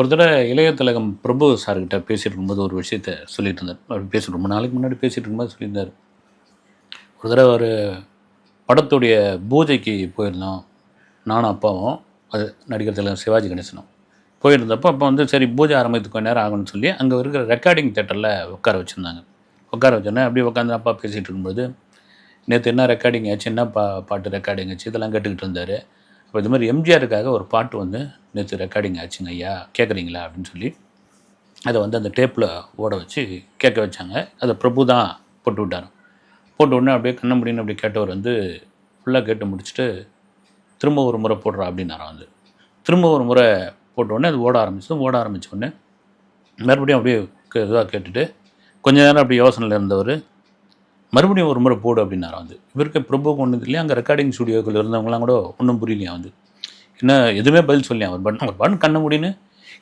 ஒரு தடவை இளைய திலகம் பிரபு சார்கிட்ட பேசிட்டு இருக்கும்போது ஒரு விஷயத்த சொல்லிட்டு இருந்தார் அவர் பேசி ரொம்ப நாளைக்கு முன்னாடி பேசிட்டு இருக்கும்போது சொல்லியிருந்தார். ஒரு தடவை ஒரு படத்துடைய பூஜைக்கு போயிருந்தோம். நானும் அப்பாவும் அது நடிகர் திலகம் சிவாஜி கணேசனும். போயிருந்தப்போ அப்போ வந்து சரி பூஜை ஆரம்பித்து கொஞ்ச நேரம் ஆகும்னு சொல்லி அங்கே இருக்கிற ரெக்கார்டிங் தேட்டரில் உட்கார வச்சுருந்தாங்க. உட்கார வச்சோன்னே அப்படியே உட்காந்து அப்பா பேசிகிட்டு இருக்கும்போது நேற்று என்ன ரெக்கார்டிங் ஆச்சு என்ன பா பாட்டு ரெக்கார்டிங் ஆச்சு இதெல்லாம் கேட்டுக்கிட்டு இருந்தார். இப்போ இது மாதிரி எம்ஜிஆருக்காக ஒரு பாட்டு வந்து நேற்று ரெக்கார்டிங் ஆச்சுங்க ஐயா. கேட்குறீங்களா அப்படின்னு சொல்லி. அதை வந்து அந்த டேப்பில் ஓட வச்சு கேட்க வச்சாங்க. அதை பிரபு தான் போட்டு விட்டார் போட்ட உடனே அப்படியே கண்ண முடியும்னு அப்படி கேட்டவர் வந்து ஃபுல்லாக கேட்டு முடிச்சுட்டு திரும்ப ஒரு முறை போடுறா அப்படின்னாராம் வந்து. திரும்ப ஒரு முறை போட்ட உடனே அது ஓட ஆரம்பிச்சது ஓட ஆரம்பித்த உடனே மறுபடியும் அப்படியே இதாக கேட்டுட்டு கொஞ்ச நேரம் அப்படி யோசனையில் இருந்தவர் மறுபடியும் ஒரு முறை போடு அப்படின்னாரா வந்து. இவருக்கு பிரபு ஒன்றும் இல்லையா? அங்கே ரெக்கார்டிங் ஸ்டுடியோக்கள் இருந்தவங்களாம் கூட ஒன்றும் புரியலையா வந்து. என்ன எதுவுமே பதில் சொல்லலையா அவர்? பட் அவர் பாட்டு கண்ண முடின்னு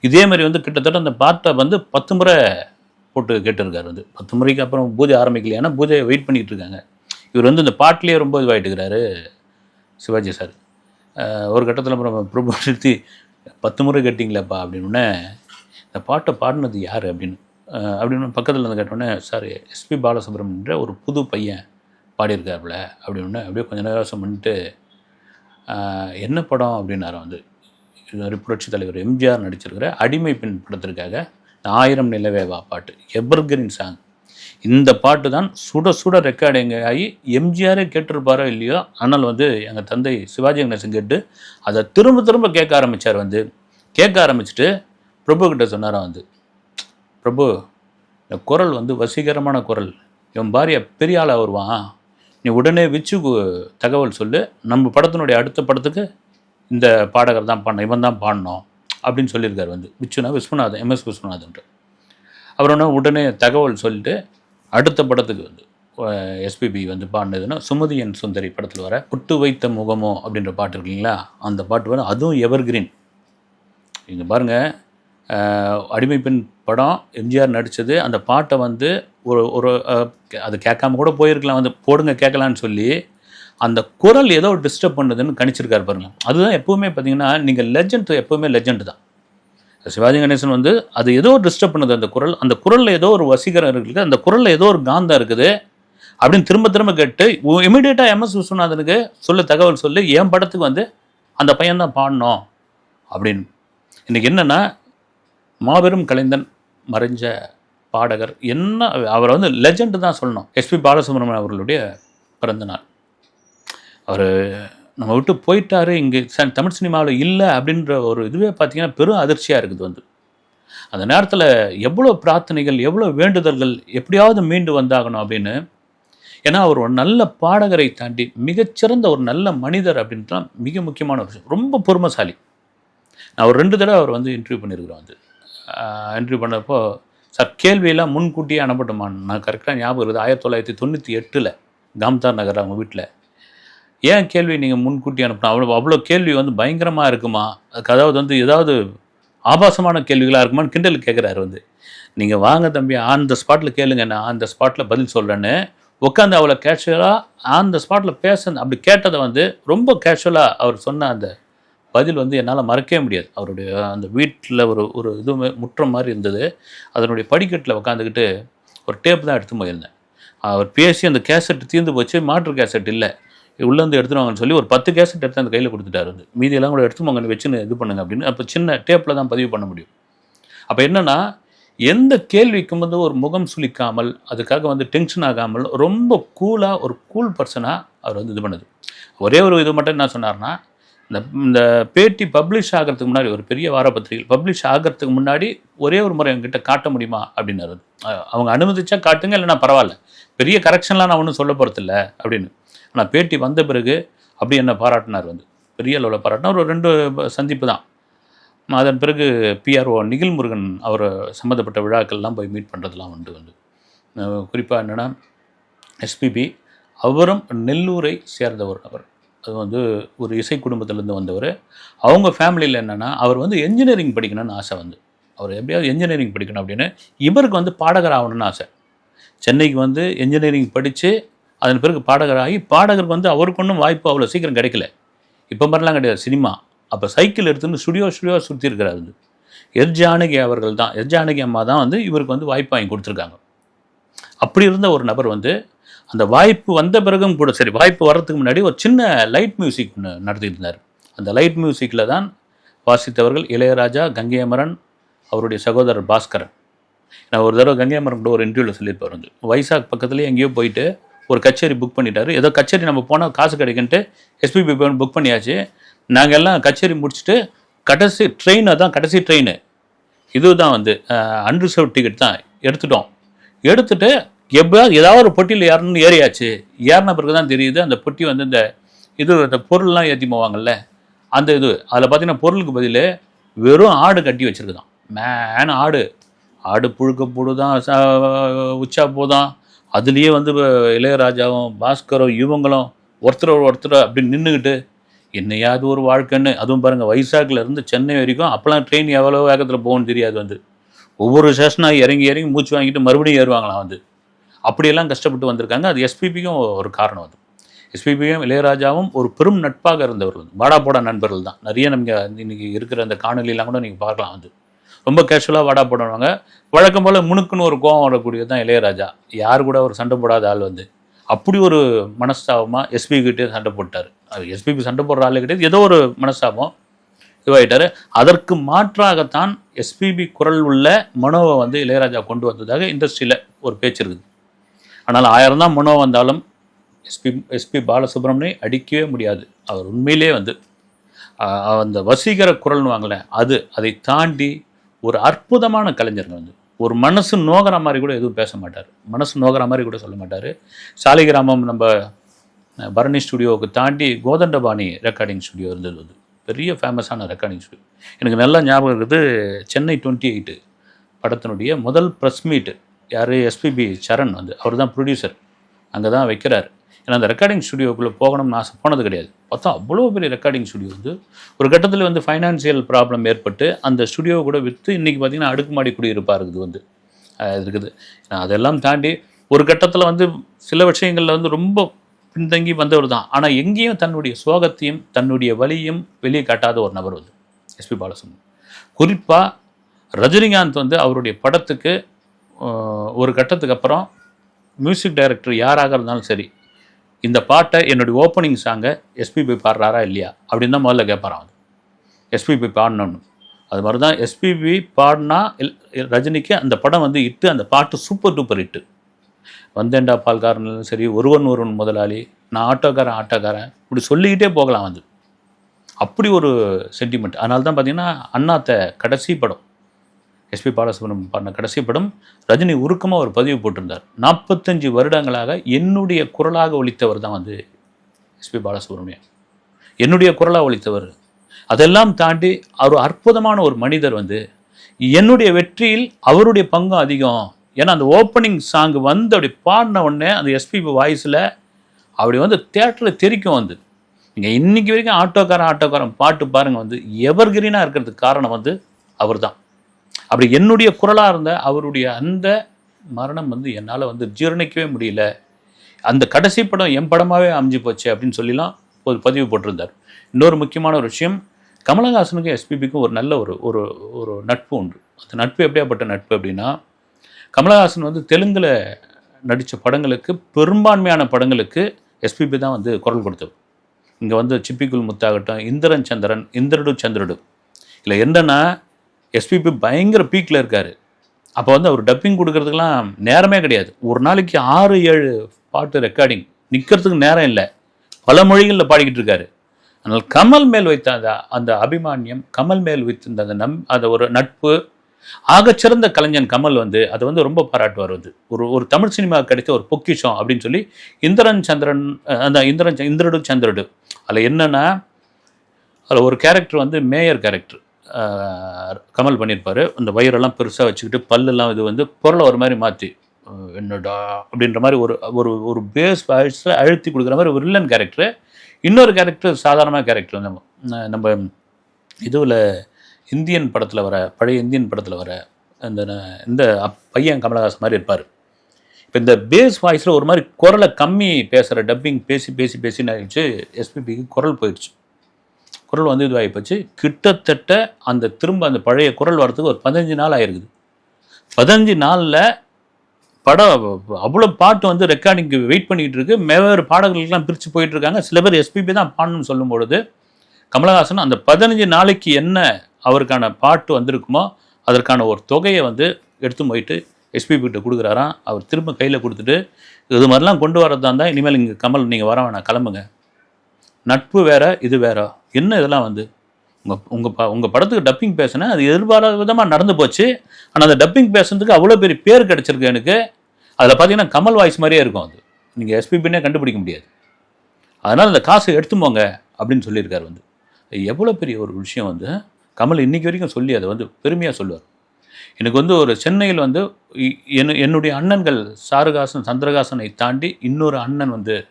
இதே மாதிரி வந்து கிட்டத்தட்ட அந்த பாட்டை வந்து பத்து முறை போட்டு கேட்டிருக்காரு வந்து. பத்து முறைக்கு அப்புறம் பூஜை ஆரம்பிக்கலையானா பூஜையை வெயிட் பண்ணிகிட்டு இருக்காங்க. இவர் வந்து இந்த பாட்டிலேயே ரொம்ப இதுவாகிட்டுக்கிறாரு சிவாஜி சார். ஒரு கட்டத்தில் அப்புறம் பிரபு நிறுத்தி பத்து முறை கேட்டிங்களேப்பா அப்படின்னு இந்த பாட்டை பாடினது யார்? அப்படின்னு. அப்படின்னு பக்கத்தில் இருந்து கேட்டோடனே சார் எஸ்பி பாலசுப்ரமணியன்ற ஒரு புது பையன் பாடியிருக்காருல அப்படின்னு அப்படியே கொஞ்சம் நேரம் யோசனை பண்ணிட்டு என்ன படம்? அப்படின்னாரு வந்து. இது மாதிரி புரட்சி தலைவர் எம்ஜிஆர் நடிச்சிருக்கிற அடிமை பெண் படத்திற்காக ஆயிரம் நிலவேவா பாட்டு எவர்கிரீன் சாங். இந்த பாட்டு தான் சுட சுட ரெக்கார்டிங் ஆகி எம்ஜிஆரே கேட்டிருப்பாரோ இல்லையோ ஆனால் வந்து எங்கள் தந்தை சிவாஜி கணேசன் கேட்டு அதை திரும்ப திரும்ப கேட்க ஆரம்பித்தார் வந்து. கேட்க ஆரம்பிச்சுட்டு பிரபு கிட்ட சொன்னாராம் வந்து பிரபு இந்த குரல் வந்து வசீகரமான குரல். இவன் பாரிய பெரிய ஆளாக வருவான். நீ உடனே விச்சு தகவல் சொல்லு. நம்ம படத்தினுடைய அடுத்த படத்துக்கு இந்த பாடகர் தான் பாடின இவன் தான் பாடினோம் அப்படின்னு சொல்லியிருக்காரு வந்து. விச்சுனா விஸ்வநாதன் எம்எஸ் விஸ்வநாதன்ட்டு அவர் ஒன்று உடனே தகவல் சொல்லிட்டு அடுத்த படத்துக்கு வந்து எஸ்பிபி வந்து பாடினதுன்னா சுமதியன் சுந்தரி படத்தில் வர புட்டு வைத்த முகமோ அப்படின்ற பாட்டு இருக்கு இல்லைங்களா அந்த பாட்டு வந்து அதுவும் எவர்கிரீன். இங்கே பாருங்கள் அடிமை பெண் படம் எம்ஜிஆர் நடித்தது அந்த பாட்டை வந்து ஒரு ஒரு அது கேட்காம கூட போயிருக்கலாம். வந்து போடுங்க கேட்கலான்னு சொல்லி அந்த குரல் ஏதோ டிஸ்டர்ப் பண்ணுதுன்னு கணிச்சிருக்காரு பாருங்க. அதுதான் எப்போவுமே பார்த்தீங்கன்னா நீங்கள் லெஜண்ட் எப்போவுமே லெஜண்ட் தான். சிவாஜி கணேசன் வந்து அது ஏதோ டிஸ்டர்ப் பண்ணுது அந்த குரல். அந்த குரலில் ஏதோ ஒரு வசீகரம் இருக்குது. அந்த குரலில் ஏதோ ஒரு காந்தம் இருக்குது. அப்படின்னு திரும்ப திரும்ப கேட்டு இமீடியட்டாக எம்எஸ் விஸ்வநாதனுக்கு சொல்ல தகவல் சொல்லி என் படத்துக்கு வந்து அந்த பையன் தான் பாடணும் அப்படின்னு. இன்றைக்கி என்னென்னா மாபெரும் கலைஞன் மறைஞ்ச பாடகர் என்ன அவரை வந்து லெஜெண்டு தான் சொல்லணும். எஸ்பி பாலசுப்ரமணியன் அவர்களுடைய பிறந்தநாள் அவர் நம்ம விட்டு போயிட்டாரு இங்கே ச- தமிழ் சினிமாவில் இல்லை அப்படின்ற ஒரு இதுவே பார்த்தீங்கன்னா பெரும் அதிர்ச்சியாக இருக்குது வந்து. அந்த நேரத்தில் எவ்வளோ பிரார்த்தனைகள் எவ்வளோ வேண்டுதல்கள் எப்படியாவது மீண்டு வந்தாகணும் அப்படின்னு ஏன்னா அவர் ஒரு நல்ல பாடகரை தாண்டி மிகச்சிறந்த ஒரு நல்ல மனிதர் அப்படின்ட்டு தான் மிக முக்கியமான ஒரு விஷயம். ரொம்ப பொறுமைசாலி. நான் ஒரு ரெண்டு தடவை அவர் வந்து இன்டர்வியூ பண்ணியிருக்கிறேன் வந்து. என்ட்ரி பண்ணப்போ சார் கேள்வியெல்லாம் முன்கூட்டியே அனுப்பட்டுமான்னு நான் கரெக்டாக ஞாபகம் இருக்குது. ஆயிரத்தி தொள்ளாயிரத்தி தொண்ணூற்றி எட்டில் காம்தார் நகர் அவங்க வீட்டில் ஏன் கேள்வி நீங்கள் முன்கூட்டி அனுப்பணும்? அவ்வளோ அவ்வளோ கேள்வி வந்து பயங்கரமாக இருக்குமா? அதுக்கு அதாவது வந்து ஏதாவது ஆபாசமான கேள்விகளாக இருக்குமான்னு கிண்டல் கேட்குறாரு வந்து. நீங்கள் வாங்க தம்பி ஆன் த ஸ்பாட்டில் கேளுங்க நான் ஆன் த ஸ்பாட்டில் பதில் சொல்கிறேன்னு உட்காந்து அவ்வளோ கேஷுவலாக ஆன் த ஸ்பாட்டில் பேச அப்படி கேட்டதை வந்து ரொம்ப கேஷுவலாக அவர் சொன்ன அந்த பதில் வந்து என்னால் மறக்கவே முடியாது. அவருடைய அந்த வீட்டில் ஒரு ஒரு இது முற்றம் மாதிரி இருந்தது. அதனுடைய படிக்கட்டில் உட்காந்துக்கிட்டு ஒரு டேப் தான் எடுத்து போயிருந்தேன். அவர் பேசி அந்த கேசட் தீர்ந்து போச்சு மாற்று கேசட் இல்லை. உள்ளேருந்து எடுத்துருவாங்கன்னு சொல்லி ஒரு பத்து கேசட் எடுத்து அந்த கையில் கொடுத்துட்டாரு வந்து. மீதியெல்லாம் கூட எடுத்து வச்சுன்னு இது பண்ணுங்க அப்படின்னு. அப்போ சின்ன டேப்பில் தான் பதிவு பண்ண முடியும். அப்போ என்னென்னா எந்த கேள்விக்கும் வந்து ஒரு முகம் சுளிக்காமல் அதுக்காக வந்து டென்ஷன் ஆகாமல் ரொம்ப கூலாக ஒரு கூல் பர்சனாக அவர் வந்து இது பண்ணுது. ஒரே ஒரு இது மட்டும் என்ன சொன்னார்னா இந்த இந்த பேட்டி பப்ளிஷ் ஆகிறதுக்கு முன்னாடி ஒரு பெரிய வாரப்பத்திரிகை பப்ளிஷ் ஆகிறதுக்கு முன்னாடி ஒரே ஒரு முறை என்கிட்ட காட்ட முடியுமா அப்படின்னாரு. அவங்க அனுமதிச்சா காட்டுங்க இல்லைன்னா பரவாயில்ல. பெரிய கரெக்ஷன்லாம் நான் ஒன்றும் சொல்ல போகிறதில்ல அப்படின்னு. ஆனால் பேட்டி வந்த பிறகு அப்படி என்ன பாராட்டினார் வந்து. பெரிய அளவில் பாராட்டினார். ஒரு ரெண்டு சந்திப்பு தான். அதன் பிறகு பிஆர்ஓ நிகில் முருகன் அவர் சம்மந்தப்பட்ட விழாக்கள்லாம் போய் மீட் பண்ணுறதுலாம் உண்டு வந்து. குறிப்பாக என்னென்னா எஸ்பிபி அவரும் நெல்லூரை சேர்ந்த ஒரு நபர் அது வந்து ஒரு இசை குடும்பத்திலேருந்து வந்தவர். அவங்க ஃபேமிலியில் என்னென்னா அவர் வந்து என்ஜினியரிங் படிக்கணும்னு ஆசை வந்து. அவர் எப்படியாவது என்ஜினியரிங் படிக்கணும் அப்படின்னு இவருக்கு வந்து பாடகர் ஆகணும்னு ஆசை. சென்னைக்கு வந்து என்ஜினியரிங் படித்து அதன் பிறகு பாடகராகி பாடகருக்கு வந்து அவருக்கு ஒன்றும் வாய்ப்பு அவ்வளோ சீக்கிரம் கிடைக்கல. இப்போ மாதிரிலாம் கிடையாது சினிமா. அப்போ சைக்கிள் எடுத்துன்னு ஸ்டுடியோ ஸ்டுடியோ சுற்றிருக்கிறார் வந்து. எர்ஜானகி அவர்கள் தான் எர்ஜானகி அம்மா தான் வந்து இவருக்கு வந்து வாய்ப்பு வாங்கி கொடுத்துருக்காங்க. அப்படி இருந்த ஒரு நபர் வந்து அந்த வாய்ப்பு வந்த பிறகும் கூட சரி வாய்ப்பு வர்றதுக்கு முன்னாடி ஒரு சின்ன லைட் மியூசிக் ஒன்று நடத்திட்டு இருந்தார் அந்த லைட் மியூசிக்கில் தான் வாசித்தவர்கள் இளையராஜா கங்கை அமரன் அவருடைய சகோதரர் பாஸ்கரன். நான் ஒரு தடவை கங்கையமரன் கூட ஒரு இன்டர்வியூவில் சொல்லியிருப்பார் வந்து வைசாக் பக்கத்துலேயே எங்கேயோ போயிட்டு ஒரு கச்சேரி புக் பண்ணிட்டாரு. ஏதோ கச்சேரி நம்ம போனால் காசு கிடைக்குன்ட்டு எஸ்பிபி புக் பண்ணியாச்சு. நாங்கள் எல்லாம் கச்சேரி முடிச்சுட்டு கடைசி ட்ரெயின் அதான் கடைசி ட்ரெயின் இதுதான் வந்து அன்ரிசர்வ் டிக்கெட் தான் எடுத்துட்டோம். எடுத்துட்டு எப்படியாவது ஏதாவது ஒரு பொட்டியில் ஏறணும்னு ஏறியாச்சு. ஏறின பிறகு தான் தெரியுது அந்த பொட்டி வந்து இந்த இது இந்த பொருள்லாம் ஏற்றி போவாங்கல்ல அந்த இது. அதில் பார்த்தீங்கன்னா பொருளுக்கு பதில் வெறும் ஆடு கட்டி வச்சிருக்குதான். மேன ஆடு. ஆடு புழுக்க போடுதான் உச்சா போதான். அதுலேயே வந்து இளையராஜாவும் பாஸ்கரும் இவங்களும் ஒருத்தர் ஒருத்தர் அப்படின்னு நின்றுக்கிட்டு என்னையாவது ஒரு வாழ்க்கைன்னு. அதுவும் பாருங்கள் வைசாக்கில் இருந்து சென்னை வரைக்கும் அப்போலாம் ட்ரெயின் எவ்வளோ வேகத்தில் போகணும்னு தெரியாது வந்து. ஒவ்வொரு ஸ்டேஷனாக இறங்கி இறங்கி மூச்சு வாங்கிட்டு மறுபடியும் ஏறுவாங்களாம் வந்து. அப்படியெல்லாம் கஷ்டப்பட்டு வந்திருக்காங்க. அது எஸ்பிபிக்கும் ஒரு காரணம் அது. எஸ்பிபியும் இளையராஜாவும் ஒரு பெரும் நட்பாக இருந்தவர்கள் வாடா போடா நண்பர்கள் தான். நிறைய நமக்கு இன்னைக்கு இருக்கிற அந்த காணொலியெல்லாம் கூட நீங்கள் பார்க்கலாம் வந்து ரொம்ப கேஷுவலாக வாடா போடுவாங்க வழக்கம் போல் முணுக்குன்னு ஒரு கோவம் வரக்கூடியது தான் இளையராஜா. யார் கூட ஒரு சண்டை போடாத ஆள் வந்து. அப்படி ஒரு மனஸ்தாபமாக எஸ்பி கிட்டே சண்டை போட்டார். அது எஸ்பிபி சண்டை போடுற ஆளே கிடையாது. ஏதோ ஒரு மனஸ்தாபம் இதுவாகிட்டார் அதற்கு மாற்றாகத்தான் எஸ்பிபி குரல் உள்ள மனோவை வந்து இளையராஜா கொண்டு வந்ததாக இண்டஸ்ட்ரியில் ஒரு பேச்சு இருக்குது. ஆனால் ஆயிரம் தான் மனோ வந்தாலும் எஸ்பி எஸ்பி பாலசுப்ரமணியம் அடிக்கவே முடியாது. அவர் உண்மையிலே வந்து அந்த வசீகர குரல்னு வாங்கல அது அதை தாண்டி ஒரு அற்புதமான கலைஞர்கள் வந்து ஒரு மனசு நோகிற மாதிரி கூட எதுவும் பேச மாட்டார். மனசு நோகிற மாதிரி கூட சொல்ல மாட்டார். சாலிகிராமம் நம்ம பரணி ஸ்டுடியோவுக்கு தாண்டி கோதண்டபாணி ரெக்கார்டிங் ஸ்டுடியோ இருந்தது வந்து. பெரிய ஃபேமஸான ரெக்கார்டிங் ஸ்டுடியோ எனக்கு நல்லா ஞாபகம் இருக்குது சென்னை டுவெண்ட்டி எயிட்டு படத்தினுடைய முதல் ப்ரெஸ் மீட்டு யார்? எஸ்பிபி சரண் வந்து. அவர் தான் ப்ரொடியூசர் அங்கே தான் வைக்கிறார். ஏன்னா அந்த ரெக்கார்டிங் ஸ்டுடியோக்குள்ளே போகணும்னு ஆசை போனது கிடையாது. பார்த்தா அவ்வளோ பெரிய ரெக்கார்டிங் ஸ்டுடியோ வந்து ஒரு கட்டத்தில் வந்து ஃபைனான்சியல் ப்ராப்ளம் ஏற்பட்டு அந்த ஸ்டுடியோவை கூட விற்று இன்றைக்கி பார்த்தீங்கன்னா அடுக்குமாடி குடியிருப்பாக இருக்குது வந்து. இருக்குது. அதெல்லாம் தாண்டி ஒரு கட்டத்தில் வந்து சில விஷயங்களில் வந்து ரொம்ப பின்தங்கி வந்தவர் தான். ஆனால் எங்கேயும் தன்னுடைய சோகத்தையும் தன்னுடைய வலியும் வெளியே காட்டாத ஒரு நபர் வந்து எஸ்பி பாலசுமன் குறிப்பாக ரஜினிகாந்த் வந்து அவருடைய படத்துக்கு ஒரு கட்டத்துக்கு அப்புறம் மியூசிக் டைரக்டர் யாராக இருந்தாலும் சரி இந்த பாட்டை என்னுடைய ஓப்பனிங் சாங்கை எஸ்பிபி பாடுறாரா இல்லையா? அப்படின்னு தான் முதல்ல கேட்பாரான் அது எஸ்பிபி பாடணும்னு. அது மாதிரி தான் எஸ்பிபி பாடினா ரஜினிக்கு அந்த படம் வந்து இட்டு அந்த பாட்டு சூப்பர் டூப்பர் இட்டு வந்தேன்டா பால்காரனும் சரி ஒருவன் ஒருவன் முதலாளி நான் ஆட்டோக்காரன் ஆட்டோக்காரன் இப்படி சொல்லிக்கிட்டே போகலாம் வந்து அப்படி ஒரு சென்டிமெண்ட் அதனால தான் பார்த்தீங்கன்னா அண்ணாத்த கடைசி படம். எஸ்பி பாலசுப்ரமணியம் பண்ண கடைசி படம் ரஜினி உருக்கமாக ஒரு பதிவு போட்டிருந்தார். நாற்பத்தஞ்சு வருடங்களாக என்னுடைய குரலாக ஒழித்தவர் தான் வந்து எஸ்பி பாலசுப்ரமணியம். என்னுடைய குரலாக ஒழித்தவர் அதெல்லாம் தாண்டி அவர் அற்புதமான ஒரு மனிதர் வந்து என்னுடைய வெற்றியில் அவருடைய பங்கும் அதிகம். ஏன்னா அந்த ஓப்பனிங் சாங் வந்து அப்படி பாடின உடனே அந்த எஸ்பிபி வாய்ஸில் அப்படி வந்து தேட்டரில் தெரிக்கும் வந்து. நீங்கள் இன்னைக்கு வரைக்கும் ஆட்டோக்காரன் ஆட்டோக்காரன் பாட்டு பாருங்கள் வந்து எவர்கிரீனாக இருக்கிறதுக்கு காரணம் வந்து அவர் தான் அப்படி என்னுடைய குரலாக இருந்த அவருடைய அந்த மரணம் வந்து என்னால் வந்து ஜீரணிக்கவே முடியல. அந்த கடைசி படம் என் படமாகவே அமைஞ்சு போச்சு அப்படின்னு சொல்லிலாம் ஒரு பதிவு போட்டிருந்தார். இன்னொரு முக்கியமான ஒரு விஷயம் கமலஹாசனுக்கும் எஸ்பிபிக்கும் ஒரு நல்ல ஒரு ஒரு ஒரு நட்பு உண்டு. அந்த நட்பு எப்படியாப்பட்ட நட்பு அப்படின்னா கமலஹாசன் வந்து தெலுங்கில் நடித்த படங்களுக்கு பெரும்பான்மையான படங்களுக்கு எஸ்பிபி தான் வந்து குரல் கொடுத்தது. இங்கே வந்து சிப்பிக்குள் முத்தாகட்டும் இந்திரன் சந்திரன் இந்திரடு சந்திரடு. இல்லை என்னென்னா எஸ்பிபி பயங்கர பீக்கில் இருக்கார். அப்போ வந்து அவர் டப்பிங் கொடுக்கறதுக்கெல்லாம் நேரமே கிடையாது. ஒரு நாளைக்கு ஆறு ஏழு பாட்டு ரெக்கார்டிங் நிற்கிறதுக்கு நேரம் இல்லை. பல மொழிகளில் பாடிக்கிட்டு இருக்காரு. ஆனால் கமல் மேல் வைத்த அந்த அந்த அபிமானியம் கமல் மேல் வைத்திருந்த அந்த நம் அந்த ஒரு நட்பு ஆகச்சிறந்த கலைஞன் கமல் வந்து அதை வந்து ரொம்ப பாராட்டுவார் வந்து. ஒரு ஒரு தமிழ் சினிமா கிடைத்த ஒரு பொக்கிஷம் அப்படின்னு சொல்லி இந்திரன் சந்திரன் அந்த இந்திரன் இந்திரடு சந்திரடு அதில் என்னென்னா அதில் ஒரு கேரக்டர் வந்து மேயர் கேரக்டர் கமல் பண்ணியிருப்பார். அந்த வயிறெல்லாம் பெருசாக வச்சுக்கிட்டு பல்லெல்லாம் இது வந்து பொருளை ஒரு மாதிரி மாற்றி என்னடா அப்படின்ற மாதிரி ஒரு ஒரு ஒரு பேஸ் வாய்ஸில் அழுத்தி கொடுக்குற மாதிரி ஒரு வில்லன் கேரக்டர் இன்னொரு கேரக்டர் சாதாரணமான கேரக்டர் நம்ம நம்ம இதுவில் இந்தியன் படத்தில் வர பழைய இந்தியன் படத்தில் வர அந்த இந்த பையன் கமலஹாசன் மாதிரி இருப்பார். இப்போ இந்த பேஸ் வாய்ஸில் ஒரு மாதிரி குரலை கம்மி பேசுகிற டப்பிங் பேசி பேசி பேசி ஆயிடுச்சு எஸ்பிபிக்கு குரல் போயிடுச்சு. குரல் வந்து இதுவாகி போச்சு. கிட்டத்தட்ட அந்த திரும்ப அந்த பழைய குரல் வரத்துக்கு ஒரு பதினஞ்சு நாள் ஆயிருக்குது. பதினஞ்சு நாளில் படம் அவ்வளோ பாட்டு வந்து ரெக்கார்டிங்க்கு வெயிட் பண்ணிகிட்டு இருக்கு. வெவ்வேறு பாடல்களுக்கெல்லாம் பிரித்து போயிட்டு இருக்காங்க. சில பேர் எஸ்பிபி தான் பாடணும்னு சொல்லும் பொழுது கமலஹாசன் அந்த பதினஞ்சு நாளைக்கு என்ன அவருக்கான பாட்டு வந்திருக்குமோ அதற்கான ஒரு தொகையை வந்து எடுத்து போயிட்டு எஸ்பிபி கிட்ட கொடுக்குறாராம். அவர் திரும்ப கையில் கொடுத்துட்டு இது மாதிரிலாம் கொண்டு வரதா இருந்தால் இனிமேல் இங்கே கமல் நீங்கள் வர வேணாம் கிளம்புங்க. நட்பு வேற இது வேற. என்ன இதெல்லாம் வந்து? உங்கள் உங்கள் ப உங்கள் படத்துக்கு டப்பிங் பேசினேன் அது எதிர்பாராத விதமாக நடந்து போச்சு. ஆனால் அந்த டப்பிங் பேசுனதுக்கு அவ்வளோ பெரிய பேர் கிடச்சிருக்கு எனக்கு. அதில் பார்த்தீங்கன்னா கமல் வாய்ஸ் மாதிரியே இருக்கும் அது. நீங்கள் எஸ்பிபின்னே கண்டுபிடிக்க முடியாது. அதனால் அந்த காசு எடுத்து போங்க அப்படின்னு சொல்லியிருக்காரு வந்து. எவ்வளோ பெரிய ஒரு விஷயம் வந்து கமல் இன்னைக்கு வரைக்கும் சொல்லி அதை வந்து பெருமையாக சொல்லுவார். எனக்கு வந்து ஒரு சென்னையில் வந்து இ- என்னு- என்னுடைய அண்ணன்கள் சாருகாசன் சந்திரகாசனை தாண்டி இன்னொரு அண்ணன் வந்து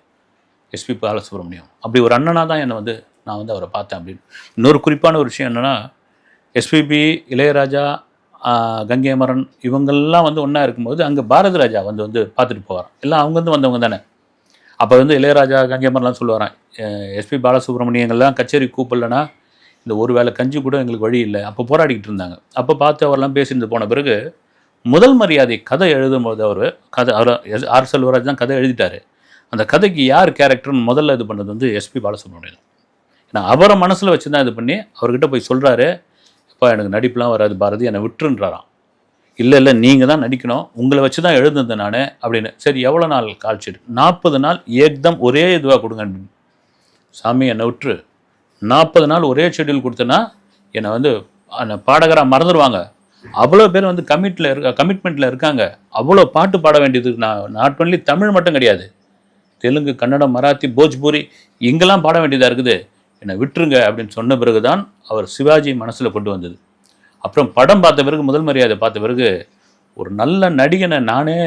எஸ்பி பாலசுப்ரமணியம். அப்படி ஒரு அண்ணனாக தான் என்னை வந்து நான் வந்து அவரை பார்த்தேன் அப்படின்னு. இன்னொரு குறிப்பான ஒரு விஷயம் என்னென்னா எஸ்பிபி இளையராஜா கங்கை அமரன் இவங்கெல்லாம் வந்து ஒன்றா இருக்கும்போது அங்கே பாரதி ராஜா வந்து வந்து பார்த்துட்டு போவார் எல்லாம் அவங்க வந்து வந்தவங்க தானே. அப்போ வந்து இளையராஜா கங்கை மரன்லாம் சொல்லுவாராம் எஸ்பி பாலசுப்ரமணியங்கள்லாம் கச்சேரி கூப்பிடலனா இந்த ஒரு வேளை கஞ்சி கூட எங்களுக்கு வழி இல்லை. அப்போ போராடிக்கிட்டு இருந்தாங்க. அப்போ பார்த்து அவரெல்லாம் பேசிட்டு போன பிறகு முதல் மரியாதை கதை எழுதும்போது அவர் கதை அவர் எஸ்- ஆர் செல்வராஜ் தான் கதை எழுதிட்டாரு. அந்த கதைக்கு யார் கேரக்டர்னு முதல்ல இது பண்ணது வந்து எஸ்பி பாலசுப்ரமணியன். நான் அவரை மனசில் வச்சு தான் இது பண்ணி அவர்கிட்ட போய் சொல்கிறாரு அப்பா எனக்கு நடிப்புலாம் வராது பாரதி என்னை விட்டுருன்றாராம். இல்லை இல்லை நீங்கள் தான் நடிக்கணும் உங்களை வச்சு தான் எழுதுனது நான் அப்படின்னு. சரி எவ்வளோ நாள் கால்ஷீட் நாற்பது நாள் ஏக்தம் ஒரே இதுவாக கொடுங்க. அப்படின்னு சாமி என்னை விட்டுரு. நாற்பது நாள் ஒரே ஷெடியூல் கொடுத்தேன்னா என்னை வந்து அந்த பாடகராக மறந்துடுவாங்க அவ்வளோ பேர் வந்து கமிட்டில் இருக்க கமிட்மெண்ட்டில் இருக்காங்க. அவ்வளோ பாட்டு பாட வேண்டியது நான் நாட் ஒன்லி தமிழ் மட்டும் கிடையாது தெலுங்கு கன்னடம் மராத்தி போஜ்பூரி இங்கெல்லாம் பாட வேண்டியதாக இருக்குது. என்னை விட்டுருங்க அப்படின்னு சொன்ன பிறகு தான் அவர் சிவாஜி மனசில் கொண்டு வந்தது. அப்புறம் படம் பார்த்த பிறகு முதல் மரியாதை பார்த்த பிறகு ஒரு நல்ல நடிகனை நானே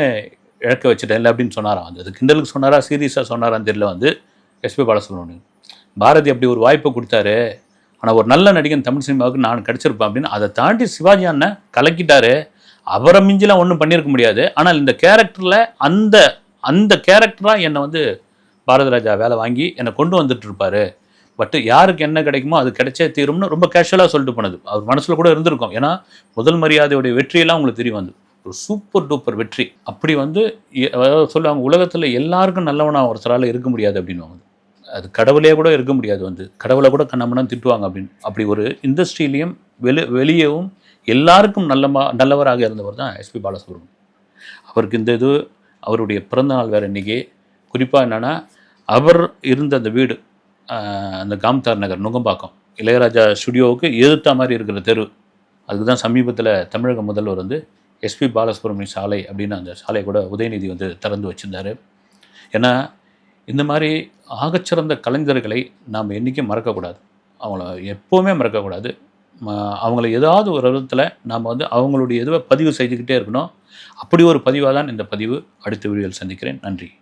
இழக்க வச்சுட்டேன் இல்லை அப்படின்னு சொன்னாராம். அது அது கிண்டலுக்கு சொன்னாரா சீரியஸாக சொன்னாரான்னு தெரியல வந்து எஸ்பி பாலசுப்ரமணியன். பாரதி அப்படி ஒரு வாய்ப்பை கொடுத்தாரு. ஆனால் ஒரு நல்ல நடிகன் தமிழ் சினிமாவுக்கு நான் கிடச்சிருப்பேன் அப்படின்னு அதை தாண்டி சிவாஜி அண்ணன் கலக்கிட்டாரு. அவரை மிஞ்சிலாம் ஒன்றும் பண்ணியிருக்க முடியாது. ஆனால் இந்த கேரக்டரில் அந்த அந்த கேரக்டராக என்னை வந்து பாரதிராஜா வேலை வாங்கி என்னை கொண்டு வந்துட்டு இருப்பாரு. பட் யாருக்கு என்ன கிடைக்குமோ அது கிடைச்சே தீரும்னு ரொம்ப கேஷுவலாக சொல்லிட்டு போனது. அவர் மனசில் கூட இருந்திருக்கும். ஏன்னா முதல் மரியாதையுடைய வெற்றியெல்லாம் உங்களுக்கு தெரியும் வந்து ஒரு சூப்பர் டூப்பர் வெற்றி. அப்படி வந்து சொல்லுவாங்க உலகத்தில் எல்லாருக்கும் நல்லவனாக ஒருத்தரால் இருக்க முடியாது அப்படின்னு அது கடவுளே கூட இருக்க முடியாது வந்து. கடவுளை கூட கண்ணமனா திட்டுவாங்க அப்படின்னு. அப்படி ஒரு இண்டஸ்ட்ரியிலையும் வெளி வெளியேவும் எல்லாருக்கும் நல்லமா நல்லவராக இருந்தவர் தான் எஸ்பி பாலசுப்ரமணியம். அவருக்கு இந்த இது அவருடைய பிறந்தநாள் வேறு இன்றைக்கி குறிப்பாக என்னென்னா அவர் இருந்த அந்த வீடு அந்த காம்தார் நகர் நுங்கம்பாக்கம் இளையராஜா ஸ்டுடியோவுக்கு எதிர்த்த மாதிரி இருக்கிற தெரு. அதுக்கு தான் சமீபத்தில் தமிழக முதல்வர் வந்து எஸ்பி பாலசுப்ரமணிய சாலை அப்படின்னு அந்த சாலையை கூட உதயநிதி வந்து திறந்து வச்சிருந்தாரு. ஏன்னா இந்த மாதிரி ஆகச்சிறந்த கலைஞர்களை நாம் என்றைக்கும் மறக்கக்கூடாது. அவங்கள எப்போவுமே மறக்கக்கூடாது. அவங்கள ஏதாவது ஒரு விதத்தில் நாம் வந்து அவங்களுடைய இதுவை பதிவு செய்துக்கிட்டே இருக்கணும். அப்படி ஒரு பதிவாக தான் இந்த பதிவு. அடுத்த வீடியோவில் சந்திக்கிறேன். நன்றி.